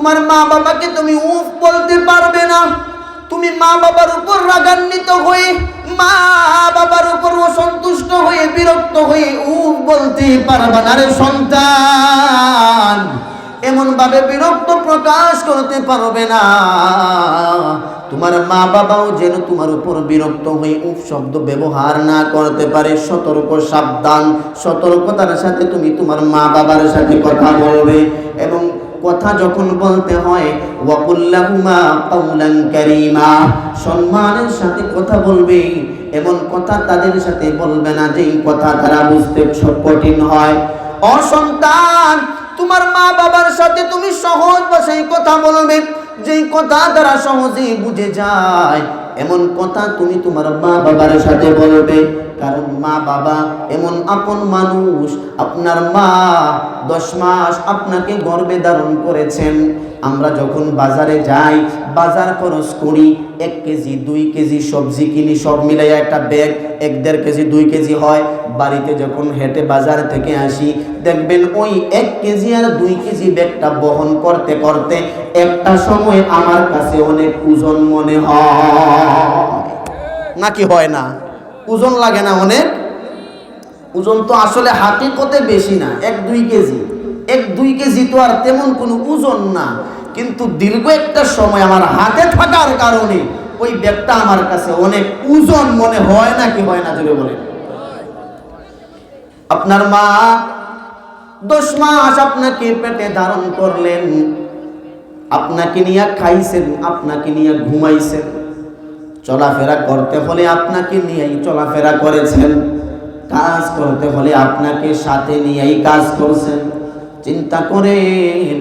তোমার মা বাবাকে তুমি উফ বলতে পারবে না। তুমি মা বাবার উপর রাগান্বিত হয়ে মা বাবার উপর অসন্তুষ্ট হয়ে, বিরক্ত হয়ে উফ বলতে পারবে না। রে সন্তান এমন ভাবে বিরক্ত প্রকাশ করতে পারবে না। তোমার মা বাবাও যেন তোমার উপর বিরক্ত হয়ে উফ শব্দ ব্যবহার না করতে পারে। সতর্ক, সাবধান, সতর্কতার সাথে তুমি তোমার মা বাবার সাথে কথা বলবে এবং কথা যখন বলতে হয়, ওয়াকুল্লাহুমা কাউলান কারীমা, সম্মানের সাথে কথা বলবে, এমন কথা তাদের সাথে বলবে না যেই কথা তারা বুঝতে কঠিন হয়। অসন্তান, তোমার মা বাবার সাথে তুমি সহজ ভাষায় কথা বলবে, যেই কথা তারা সহজেই বুঝে যায় এমন কথা তুমি তোমার মা বাবার সাথে বলবে। কারণ মা বাবা এমন আপন মানুষ, আপনার মা দশ মাস আপনাকে গর্বে ধারণ করেছেন। আমরা যখন বাজারে যাই, বাজার খরচ করি, এক কেজি, দুই কেজি সবজি কিনি, সব মিলাই একটা ব্যাগ, এক দেড় কেজি, দুই কেজি হয়। বাড়িতে যখন হেঁটে বাজার থেকে আসি, দেখবেন ওই এক কেজি আর দুই কেজি ব্যাগটা বহন করতে করতে একটা সময় আমার কাছে অনেক ওজন মনে হয়। নাকি হয় না? ওজন লাগে না অনেক? ওজন তো আসলে হাকিকতে বেশি না, এক দুই কেজি। এক দুই কেজি তো আর তেমন কোনো ওজন না। কিন্তু দীর্ঘ একটা সময় আমার হাতে থাকার কারণে ওই ব্যাগটা আমার কাছে অনেক ওজন মনে হয় না কি হয় না জুড়ে বলে আপনার মা দশ মাস আপনাকে পেটে ধারণ করলেন। আপনাকে নিয়ে খাইছেন, আপনাকে নিয়ে ঘুমাইছেন। চলাফেরা করতে হলে আপনাকে নিয়েই চলাফেরা করেছেন। কাজ করতে হলে আপনাকে সাথে নিয়েই কাজ করছেন। চিন্তা করেন,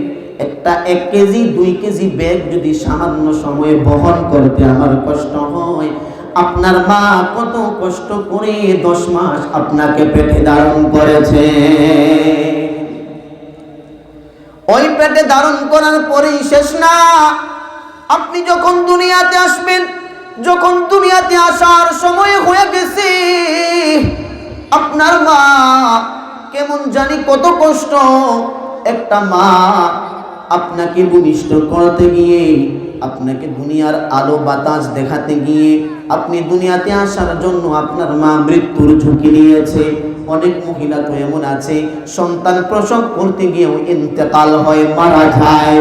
একটা এক কেজি, দুই কেজি ব্যাগ যদি সামান্য সময়ে বহন করতে আমার কষ্ট হয়, আপনার মা কত কষ্ট করে দশ মাস আপনাকে পেটে ধারণ করেছে। ওই পেটে ধারণ করার পরেই শেষ না। আপনি যখন দুনিয়াতে আসবেন যখন দুনিয়াতে আসার সময় হয়ে গেছে, আপনার মা কেমন জানি কত কষ্ট। একটা মা আপনাকে ভূমিষ্ঠ করাতে গিয়ে, আপনাকে দুনিয়ার আলো বাতাস দেখাতে গিয়ে, আপনি দুনিয়াতে আসার জন্য আপনার মা মৃত্যুর ঝুঁকি নিয়েছে। অনেক মহিলা তো এমন আছে, সন্তান প্রসব করতে গিয়েও ইন্তেকাল হয়, মারা যায়।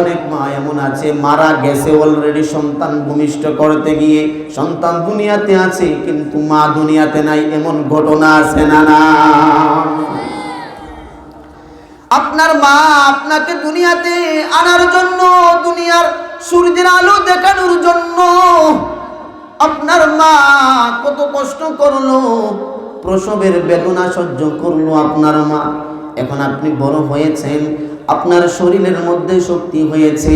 অনেক মা এমন আছে, মারা গেছে অলরেডি সন্তান ভূমিষ্ঠ করতে গিয়ে। সন্তান দুনিয়াতে আছে, কিন্তু মা দুনিয়াতে নাই, এমন ঘটনা আছে না না। আপনার মা আপনাকে দুনিয়াতে আনার জন্য, দুনিয়ার সূর্যের আলো দেখানোর জন্য, আপনার মা কত কষ্ট করল প্রসবের বেদনা সহ্য করল আপনার মা। এখন আপনি বড় হয়েছেন, আপনার শরীরের মধ্যে শক্তি হয়েছে,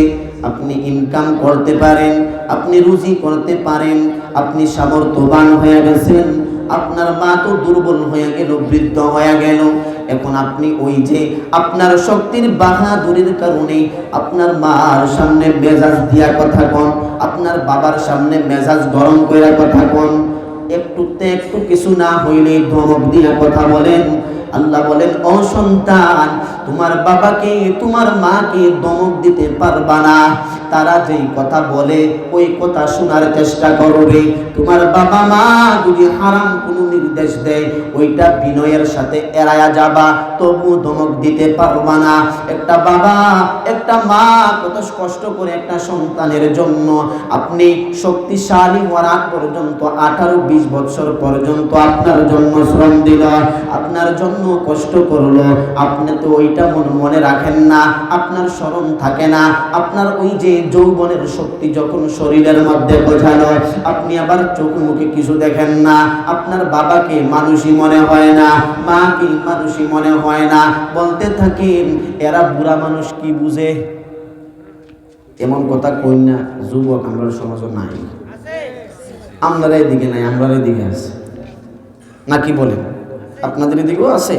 আপনি ইনকাম করতে পারেন, আপনি রুজি করতে পারেন, আপনি সামর্থ্যবান হয়ে গেছেন, আপনার মা তো দুর্বল হয়ে গেল, বৃদ্ধ হয়ে গেল। এখন আপনি ওই যে আপনার শক্তির বাহাদুরির কারণে আপনার মার সামনে মেজাজ দিয়া কথা কন, আপনার বাবার সামনে মেজাজ গরম করে কথা কন একটুতে একটু কিছু না হইলে ধমক দিয়া কথা বলেন। আল্লাহ বলেন, ও সন্তান, তোমার বাবাকে, তোমার মাকে দমক দিতে পারবা না। তারা যেই কথা বলে, ওই কথা শোনার চেষ্টা করবে তোমার বাবা মা যদি হারাম কোনো নির্দেশ দেয়, ওইটা বিনয়ের সাথে এড়ায়া যাবা তবু ধমক দিতে পারবা না। একটা বাবা, একটা মা কত কষ্ট করে একটা সন্তানের জন্য আপনি শক্তিশালী হওয়ার আগ পর্যন্ত, আঠারো, বিশ বছর পর্যন্ত আপনার জন্য শ্রম দিল। আপনার জন্য কষ্ট করল। আপনি তো ওইটা মন রাখেন না। আপনার স্মরণ থাকে না। আপনার ওই যে যৌবনের শক্তি যখন শরীরের মধ্যে বোঝালো, আপনি আবার চোখ মুখে কিছু দেখেন না। আপনার বাবাকে মানুষই মনে হয় না, মাকে মানুষই মনে হয় না। বলতে থাকেন, এরা বুড়া মানুষ কি বুঝে? এমন কথা কই না, যুবক আমরা সমাজও নাই। আমরা এদিকে নাই আমরা এদিকে আছে। না কি বলেন? আপনাদের এদিকেও আছে?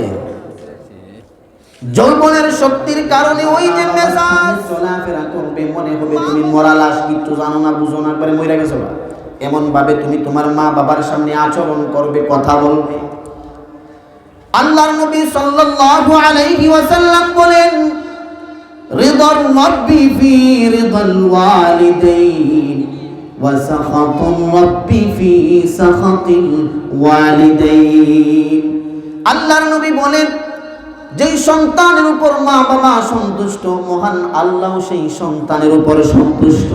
যৌবনের শক্তির কারণে ওই যে মেজাজ। চলাফেরা করবে, মনে হবে তুমি মরা লাশ কিন্তু জানো না, বুঝো না পরে মরে গেছো এমন ভাবে তুমি তোমার মা বাবার সামনে আচরণ করবে, কথা বলবে। আল্লাহর নবী সাল্লাল্লাহু আলাইহি ওয়াসাল্লাম বলেন রিদার ফি রিদাল ওয়ালিদাইন, ওয়া সাখাতুর ফি সাখাতিল ওয়ালিদাইন। আল্লাহর নবী বলেন, যেই সন্তানের উপর মা বাবা সন্তুষ্ট, মহান আল্লাহ সেই সন্তানের উপর সন্তুষ্ট।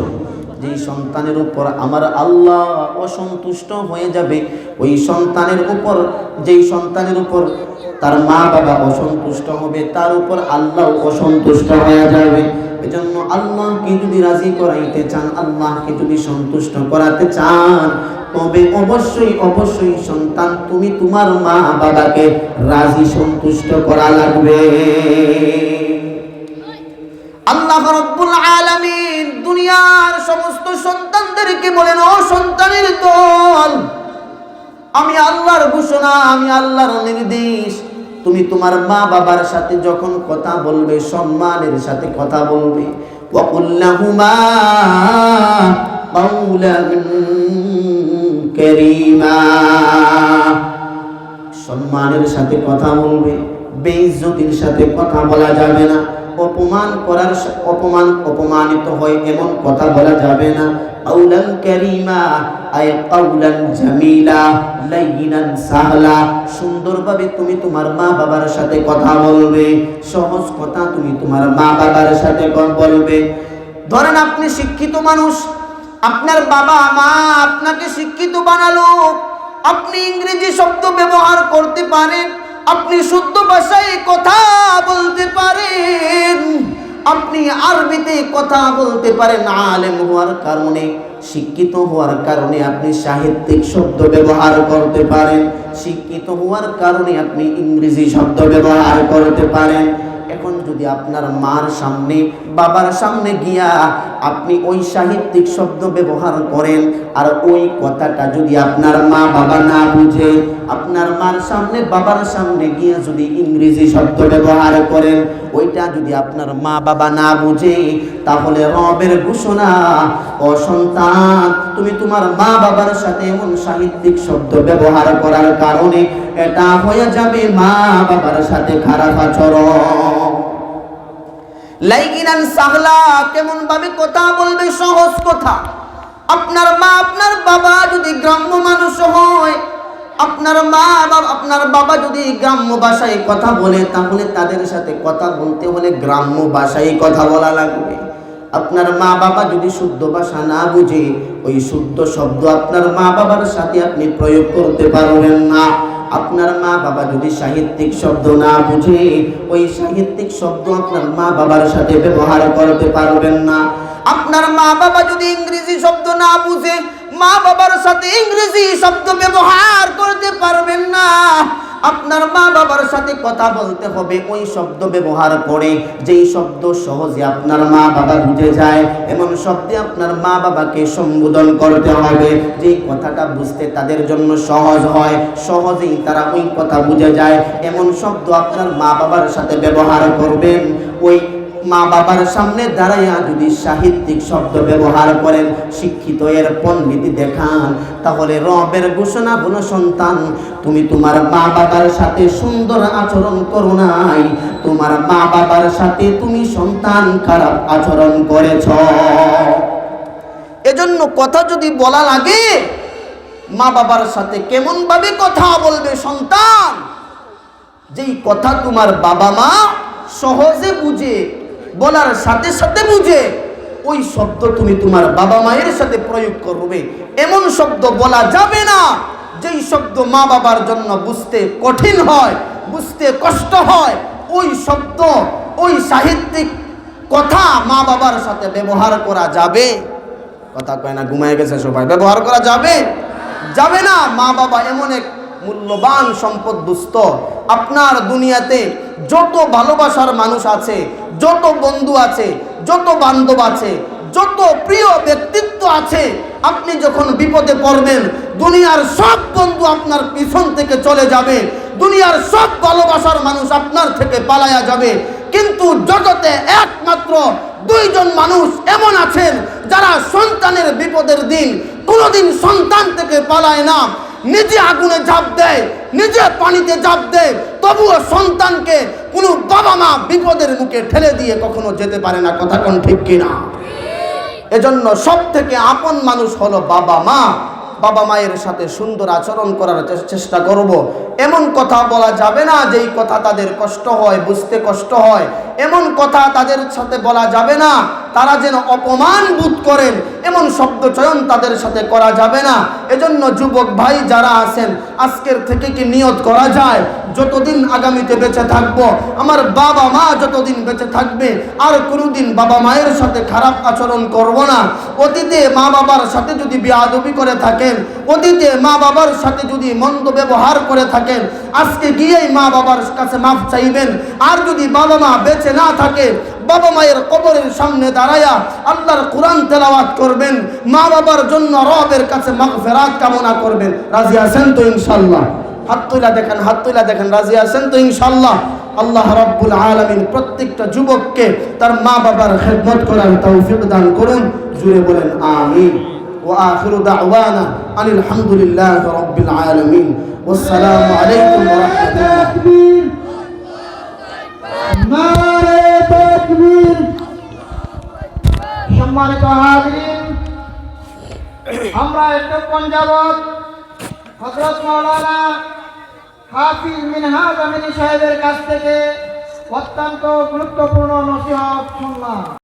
যেই সন্তানের উপর আমার আল্লাহ অসন্তুষ্ট হয়ে যাবে, ওই সন্তানের উপর, যেই সন্তানের উপর তার মা বাবা অসন্তুষ্ট হবে, তার উপর আল্লাহ অসন্তুষ্ট হয়ে যাবে। এজন্য আল্লাহকে যদি রাজি করাইতে চান, আল্লাহকে যদি সন্তুষ্ট করাতে চান, তবে অবশ্যই অবশ্যই সন্তান তুমি তোমার মা বাবাকে রাজি, সন্তুষ্ট করা লাগবে। আল্লাহ রব্বুল আলামিন দুনিয়ার সমস্ত সন্তানদেরকে বলেন, ও সন্তানের দল, আমি আল্লাহর ঘোষণা, আমি আল্লাহর নির্দেশ তুমি তোমার মা বাবার সাথে যখন কথা বলবে, সম্মানের সাথে কথা বলবে। সম্মানের সাথে কথা বলবে, বেইজ্জতির সাথে কথা বলা যাবে না। অপমান করার অপমান অপমানিত হয় এমন কথা বলা যাবে না। আউলান কারিমা আয় কাউলান জামিলা, লাইনান সাহলা। সুন্দরভাবে তুমি তোমার মা বাবার সাথে কথা বলবে। সহজ কথা তুমি তোমার মা বাবার সাথে বলবে। ধরেন আপনি শিক্ষিত মানুষ, আপনার বাবা মা আপনাকে শিক্ষিত বানালো। আপনি ইংরেজি শব্দ ব্যবহার করতে পারেন। আপনি শুদ্ধ ভাষায় কথা বলতে পারেন। আপনি আরবিতে কথা বলতে পারেন, আলেম হওয়ার কারণে, শিক্ষিত হওয়ার কারণে আপনি সাহিত্যিক শব্দ ব্যবহার করতে পারেন, শিক্ষিত হওয়ার কারণে আপনি ইংরেজি শব্দ ব্যবহার করতে পারেন। এখন যদি আপনার মার সামনে, বাবার সামনে গিয়া আপনি ওই সাহিত্যিক শব্দ ব্যবহার করেন, আর ওই কথাটা যদি আপনার মা বাবা না বুঝে, আপনার মার সামনে, বাবার সামনে গিয়া যদি ইংরেজি শব্দ ব্যবহার করেন, ওইটা যদি আপনার মা বাবা না বুঝে, তাহলে রবের ঘোষণা, ও সন্তান, তুমি তোমার মা বাবার সাথে এমন সাহিত্যিক শব্দ ব্যবহার করার কারণে এটা হয়ে যাবে মা বাবার সাথে খারাপ আচরণ। লাইগিনান সাহলা, কেমন ভাবে কথা বলবে, সহজ কথা। আপনার মা, আপনার বাবা যদি গ্রাম্য মানুষ হয়, আপনার মা বাবা আপনার বাবা যদি গ্রাম্য ভাষায় কথা বলে, তাহলে তাদের সাথে কথা বলতে হলে গ্রাম্য ভাষায় কথা বলা লাগবে। আপনার মা বাবা যদি শুদ্ধ ভাষা না বুঝে, ওই শুদ্ধ শব্দ আপনার মা বাবার সাথে আপনি প্রয়োগ করতে পারবেন না। আপনার মা বাবা যদি সাহিত্যিক শব্দ না বুঝে, ওই সাহিত্যিক শব্দ আপনার মা বাবার সাথে ব্যবহার করতে পারবেন না। আপনার মা বাবা যদি ইংরেজি শব্দ না বুঝে, মা বাবার সাথে ইংরেজি শব্দ ব্যবহার করতে পারবেন না। আপনার মা বাবার সাথে কথা বলতে হবে, ওই শব্দ ব্যবহার করে, যেই শব্দ সহজে আপনার মা বাবা বুঝে যায়, এমন শব্দে আপনার মা বাবাকে সম্বোধন করতে হবে যে কথাটা বুঝতে তাদের জন্য সহজ হয়, সহজেই তারা ওই কথা বুঝে যায়, এমন শব্দ আপনার মা বাবার সাথে ব্যবহার করবেন, ওই মা বাবার সামনে দাঁড়াইয়া যদি সাহিত্যিক শব্দ ব্যবহার করেন, শিক্ষিত এর পণ্ডিত দেখান। তাহলে রবের ঘোষণা হলো সন্তান। তুমি তোমার মা বাবার সাথে সুন্দর আচরণ করো নাই। তোমার মা বাবার সাথে তুমি সন্তান খারাপ আচরণ করেছ। এজন্য কথা যদি বলা লাগে, মা বাবার সাথে কেমন ভাবে কথা বলবে সন্তান? যেই কথা তোমার বাবা মা সহজে বুঝে বলার সাথে সাথে বুঝে, ওই শব্দ তুমি তোমার বাবা মায়ের সাথে প্রয়োগ করবে। এমন শব্দ বলা যাবে না, যেই শব্দ মা বাবার জন্য বুঝতে কঠিন হয়, বুঝতে কষ্ট হয়। ওই শব্দ, ওই সাহিত্যিক কথা মা বাবার সাথে ব্যবহার করা যাবে। কথা কয় না, ঘুমায় গেছে সবাই, ব্যবহার করা যাবে? যাবে না, মা বাবা এমন এক মূল্যবান সম্পদ দুস্থ। আপনার দুনিয়াতে যত ভালোবাসার মানুষ আছে, যত বন্ধু আছে, যত বান্ধব আছে, যত প্রিয় ব্যক্তিত্ব আছে, আপনি যখন বিপদে পড়বেন, দুনিয়ার সব বন্ধু আপনার পিছন থেকে চলে যাবে। দুনিয়ার সব ভালোবাসার মানুষ আপনার থেকে পালায়া যাবে। কিন্তু জগতে একমাত্র দুইজন মানুষ এমন আছেন, যারা সন্তানের বিপদের দিন কোনোদিন সন্তান থেকে পালায় না। নিজে আগুনে ঝাঁপ দেয়, নিজে পানিতে ঝাঁপ দেয়, তবুও সন্তানকে কোনো বাবা মা বিপদের মুখে ঠেলে দিয়ে কখনো যেতে পারে না, কথা কোন ঠিক কিনা? এজন্য সব থেকে আপন মানুষ হলো বাবা মা বাবা মায়ের সাথে সুন্দর আচরণ করার চেষ্টা করব। এমন কথা বলা যাবে না যেই কথা তাদের কষ্ট হয়, বুঝতে কষ্ট হয়। এমন কথা তাদের সাথে বলা যাবে না তারা যেন অপমান বোধ করেন, এমন শব্দ চয়ন তাদের সাথে করা যাবে না। এজন্য যুবক ভাই যারা আছেন, আজকের থেকে কি নিয়ত করা যায়? যতদিন আগামীতে বেঁচে থাকব, আমার বাবা মা যতদিন বেঁচে থাকবে, আর কোনোদিন বাবা মায়ের সাথে খারাপ আচরণ করব না। অতীতে মা বাবার সাথে যদি বিয়াদবি করে থাকেন, অতীতে মা বাবার সাথে যদি মন্দ ব্যবহার করে থাকেন, আজকে গিয়েই মা বাবার কাছে মাফ চাইবেন। আর যদি বাবা মা বেঁচে না থাকে বাবা মায়ের কবরের সামনে দাঁড়ায়া আল্লাহর কোরআন তেলাওয়াত করবেন মা বাবার জন্য রবের কাছে মাগফিরাত কামনা করবেন রাজি আছেন তো ইনশাল্লাহ হাত তুলা দেখেন হাত তুলা দেখেন রাজি আছেন তো ইনশাল্লাহ আল্লাহ রাব্বুল আলামিন প্রত্যেকটা যুবককে তার মা বাবার খেদমত করার তৌফিক দান করুন জুড়ে বলেন আমিন وآخر دعوانا أن الحمد لله رب العالمين والسلام عليكم ورحمة الله সম্মানিত হাজরিন। আমরা একটু পঞ্জাবত হজরত মৌলানা হাফিজ মিনহাজ আমিনী সাহেবের কাছ থেকে অত্যন্ত গুরুত্বপূর্ণ নসিহত শুনলাম।